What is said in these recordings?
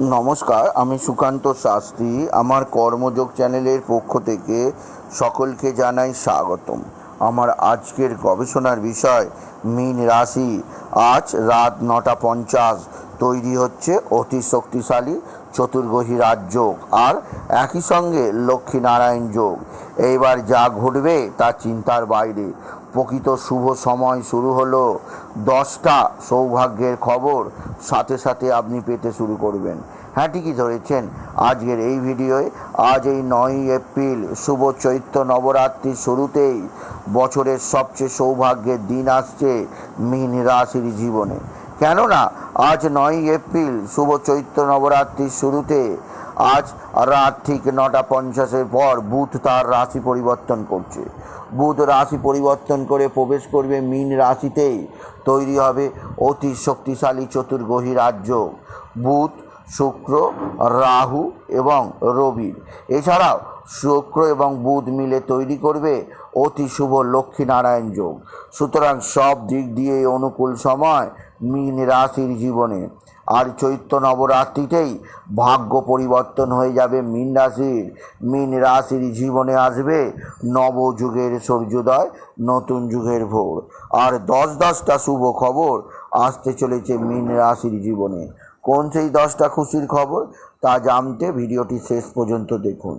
নমস্কার, আমি সুকান্ত শাস্ত্রী। আমার কর্মযোগ চ্যানেলের পক্ষ থেকে সকলকে জানাই স্বাগতম। আমার আজকের গবেষণার বিষয়, মীন রাশি। আজ রাত নটা পঞ্চাশ, তৈরি হচ্ছে অতি শক্তিশালী চতুর্গ্রহী রাজযোগ আর একই সঙ্গে লক্ষ্মীনারায়ণ যোগ। এইবার যা ঘটবে তা চিন্তার বাইরে। প্রকৃত শুভ সময় শুরু হলো। দশটা সৌভাগ্যের খবর সাথে সাথে আপনি পেতে শুরু করবেন। হ্যাঁ ঠিকই ধরেছেন। আজকের এই ভিডিওয় আজ এই নয়ই এপ্রিল শুভ চৈত্র নবরাত্রির শুরুতেই বছরের সবচেয়ে সৌভাগ্যের দিন আসছে মীন রাশির জীবনে। কেননা, আজ নয়ই এপ্রিল শুভ চৈত্র নবরাত্রির শুরুতে আজ রাত ঠিক নটা পঞ্চাশের পর বুধ তার রাশি পরিবর্তন করছে। বুধ রাশি পরিবর্তন করে প্রবেশ করবে মীন রাশিতেই। তৈরি হবে অতি শক্তিশালী চতুর্গ্রহী রাজ্য। বুধ, শুক্র, রাহু এবং রবির। এছাড়াও শুক্র এবং বুধ মিলে তৈরি করবে অতি শুভ লক্ষ্মীনারায়ণ যোগ। সুতরাং সব দিক দিয়ে অনুকূল সময় মীন রাশির জীবনে। আর চৈত্র নবরাত্রিতেই ভাগ্য পরিবর্তন হয়ে যাবে মীন রাশির। মীন রাশির জীবনে আসবে নবযুগের সূর্যোদয়, নতুন যুগের ভোর। আর দশ দশটা শুভ খবর আসতে চলেছে মীন রাশির জীবনে। কোন সেই দশটা খুশির খবর তা জানতে ভিডিওটি শেষ পর্যন্ত দেখুন।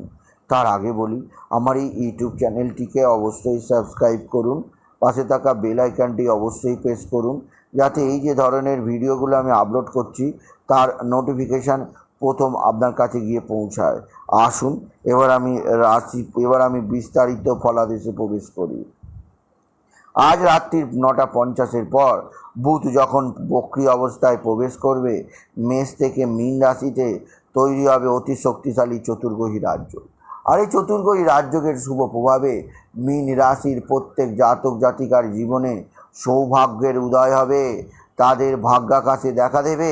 তার আগে বলি, আমার এই ইউটিউব চ্যানেলটিকে অবশ্যই সাবস্ক্রাইব করুন, পাশে থাকা বেল আইকনটি অবশ্যই প্রেস করুন যাতে এই যে ধরনের ভিডিওগুলো আমি আপলোড করছি, তার নোটিফিকেশান প্রথম আপনার কাছে গিয়ে পৌঁছায়। আসুন, এবার আমি রাশি, এবার আমি বিস্তারিত ফলাদেশে প্রবেশ করি। আজ রাত্রির নটা পঞ্চাশের পর বুধ যখন বক্রি অবস্থায় প্রবেশ করবে, মেষ থেকে মীন রাশিতে তৈরি হবে অতি শক্তিশালী চতুর্গ্রহী রাজ্য। আর এই চতুর্গ্রহী রাজ্যের শুভ প্রভাবে মীন রাশির প্রত্যেক জাতক জাতিকার জীবনে সৌভাগ্যের উদয় হবে। তাদের ভাগ্যাকাশে দেখা দেবে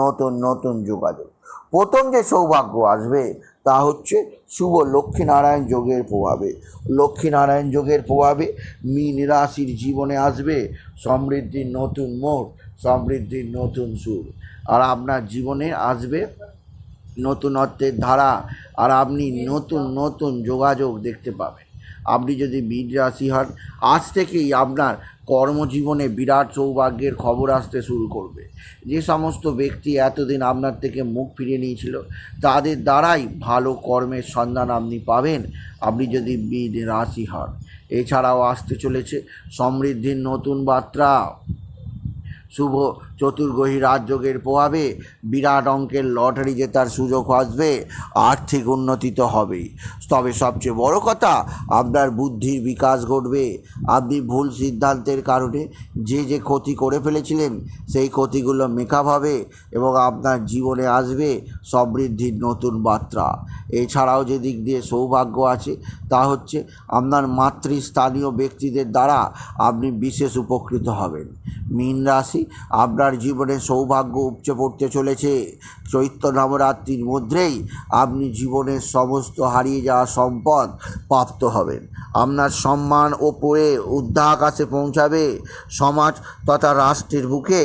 নতুন নতুন যোগাযোগ। প্রথম যে সৌভাগ্য আসবে, তা হচ্ছে শুভ লক্ষ্মীনারায়ণ যোগের প্রভাবে। লক্ষ্মীনারায়ণ যোগের প্রভাবে মীন রাশির জীবনে আসবে সমৃদ্ধির নতুন মোড় সমৃদ্ধির নতুন সুর। আর আপনার জীবনে আসবে নতুনত্বের ধারা, আর আপনি নতুন নতুন যোগাযোগ দেখতে পাবেন। আপনি যদি বীর রাশি হন, আজ থেকেই আপনার কর্মজীবনে বিরাট সৌভাগ্যের খবর আসতে শুরু করবে। যে সমস্ত ব্যক্তি এতদিন আপনার থেকে মুখ ফিরিয়ে নিয়েছিল, তাদের দ্বারাই ভালো কর্মের সন্ধান আপনি পাবেন, আপনি যদি বীর রাশি হন। এছাড়াও আসতে চলেছে সমৃদ্ধির নতুন বার্তা। শুভ চতুর্গ্রহী রাজযোগের প্রভাবে বিরাট অঙ্কের লটারি জেতার সুযোগ আসবে, আর্থিক উন্নতি তো হবেই। তবে সবচেয়ে বড় কথা, আপনার বুদ্ধির বিকাশ ঘটবে। আপনি ভুল সিদ্ধান্তের কারণে যে যে ক্ষতি করে ফেলেছিলেন, সেই ক্ষতিগুলো মেকআপ হবে এবং আপনার জীবনে আসবে সমৃদ্ধির নতুন বার্তা। এছাড়াও যে দিক দিয়ে সৌভাগ্য আছে, তা হচ্ছে আপনার মাতৃস্থানীয় ব্যক্তিদের দ্বারা আপনি বিশেষ উপকৃত হবেন। মীন রাশি আপনার জীবনে সৌভাগ্য উপচে পড়তে চলেছে। চৈত্র নবরাত্রির মধ্যেই আপনি জীবনের সমস্ত হারিয়ে যাওয়া সম্পদ প্রাপ্ত হবেন। আপনার সম্মান ওপরে ঊর্ধ্বাকাশে পৌঁছাবে। সমাজ তথা রাষ্ট্রের বুকে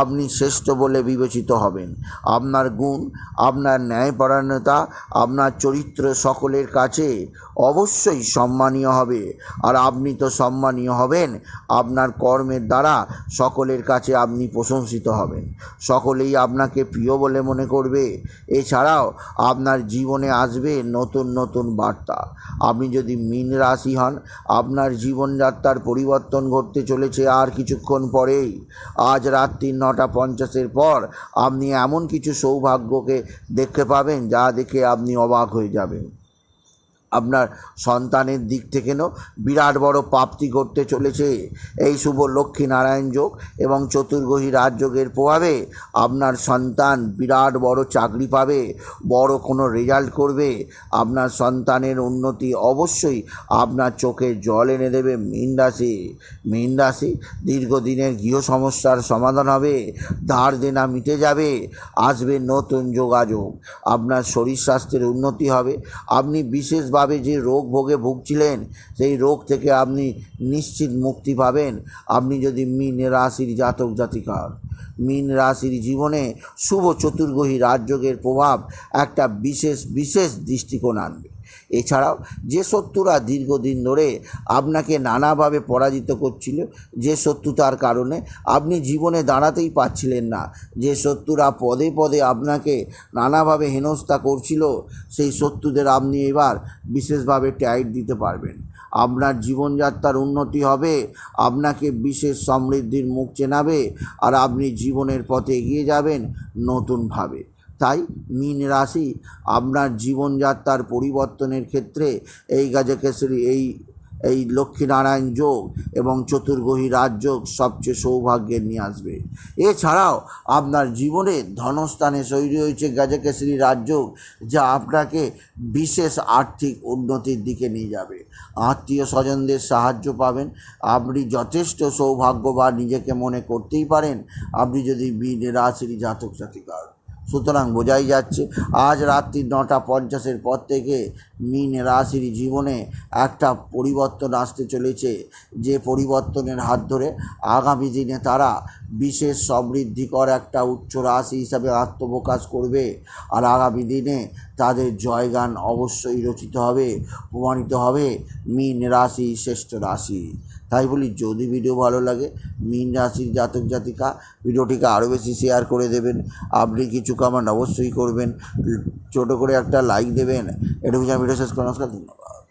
আপনি শ্রেষ্ঠ বলে বিবেচিত হবেন। আপনার গুণ, আপনার ন্যায়পরায়ণতা, আপনার চরিত্র সকলের কাছে অবশ্যই সম্মানীয় হবে। আর আপনি তো সম্মানীয় হবেন। আপনার কর্মের দ্বারা সকলের কাছে আপনি প্রশংসিত হবেন। সকলেই আপনাকে প্রিয় বলে মনে করবে। এছাড়াও আপনার জীবনে আসবে নতুন নতুন বার্তা। আপনি যদি মীন রাশি হন, আপনার জীবনযাত্রার পরিবর্তন ঘটতে চলেছে আর কিছুক্ষণ পরেই। আজ রাত্রি নটা পঞ্চাশের পর আপনি এমন কিছু সৌভাগ্যকে দেখতে পাবেন, যা দেখে আপনি অবাক হয়ে যাবেন। আপনার সন্তানের দিক থেকেও বিরাট বড় প্রাপ্তি ঘটতে চলেছে। এই শুভ লক্ষ্মী নারায়ণ যোগ এবং চতুর্গ্রহী রাজযোগের প্রভাবে আপনার সন্তান বিরাট বড় চাকরি পাবে, বড় কোনো রেজাল্ট করবে। আপনার সন্তানের উন্নতি অবশ্যই আপনার চোখে জল এনে দেবে মীন রাশি। মীন রাশি দীর্ঘদিনের গৃহ সমস্যার সমাধান হবে, ধার দেনা মিটে যাবে, আসবে নতুন যোগাযোগ। আপনার শরীর স্বাস্থ্যের উন্নতি হবে। আপনি বিশেষভাবে দীর্ঘদিনভাবে যে রোগ ভোগে ভুগছিলেন, সেই রোগ থেকে আপনি নিশ্চিত মুক্তি পাবেন আপনি যদি মীন রাশির জাতক জাতিকার। মীন রাশির জীবনে শুভ চতুর্গহী রাজযোগের প্রভাব একটা বিশেষ বিশেষ দৃষ্টিকোণ আনবে এছাড়াও যে শত্রুরা দীর্ঘদিন ধরে আপনাকে নানাভাবে পরাজিত করছিল, যে শত্রুতার কারণে আপনি জীবনে দাঁড়াতেই পারছিলেন না, যে শত্রুরা পদে পদে আপনাকে নানাভাবে হেনস্থা করছিল, সেই শত্রুদের আপনি এবার বিশেষভাবে টাইট দিতে পারবেন। আপনার জীবনযাত্রার উন্নতি হবে, আপনাকে বিশেষ সমৃদ্ধির মুখ চেনাবে, আর আপনি জীবনের পথে এগিয়ে যাবেন নতুনভাবে। তাই মীন রাশি আপনার জীবনযাত্রার পরিবর্তনের ক্ষেত্রে এই গাজকেশ্বরী এই এই লক্ষ্মীনারায়ণ যোগ এবং চতুর্গ্রহী রাজযোগ সবচেয়ে সৌভাগ্যের নিয়ে আসবে। এছাড়াও আপনার জীবনে ধনস্থানে তৈরি হয়েছে গাজকেশ্বরী রাজযোগ যা আপনাকে বিশেষ আর্থিক উন্নতির দিকে নিয়ে যাবে। আত্মীয় স্বজনদের সাহায্য পাবেন। আপনি যথেষ্ট সৌভাগ্যবান নিজেকে মনে করতেই পারেন। আপনি যদি বীর রাশির জাতক জাতিকা হন। সুতরাং বোঝাই যাচ্ছে, আজ রাত্রি নটা পঞ্চাশের পর থেকে মিন রাশির জীবনে একটা পরিবর্তন আসতে চলেছে। যে পরিবর্তনের হাত ধরে আগামী দিনে তারা বিশেষ সমৃদ্ধিকর একটা উচ্চ রাশি হিসাবে আত্মপ্রকাশ করবে আর আগামী দিনে তাদের জয়গান অবশ্যই রচিত হবে, প্রমাণিত হবে মিন রাশি, শ্রেষ্ঠ রাশি। তাই বলি, যদি ভিডিও ভালো লাগে, মীন রাশির জাতক জাতিকা, ভিডিওটিকে আরও বেশি শেয়ার করে দেবেন। আপনি কিছু কমেন্ট অবশ্যই করবেন। ছোটো করে একটা লাইক দেবেন। এটুকু ভিডিও শেষ করে নমস্কার, ধন্যবাদ।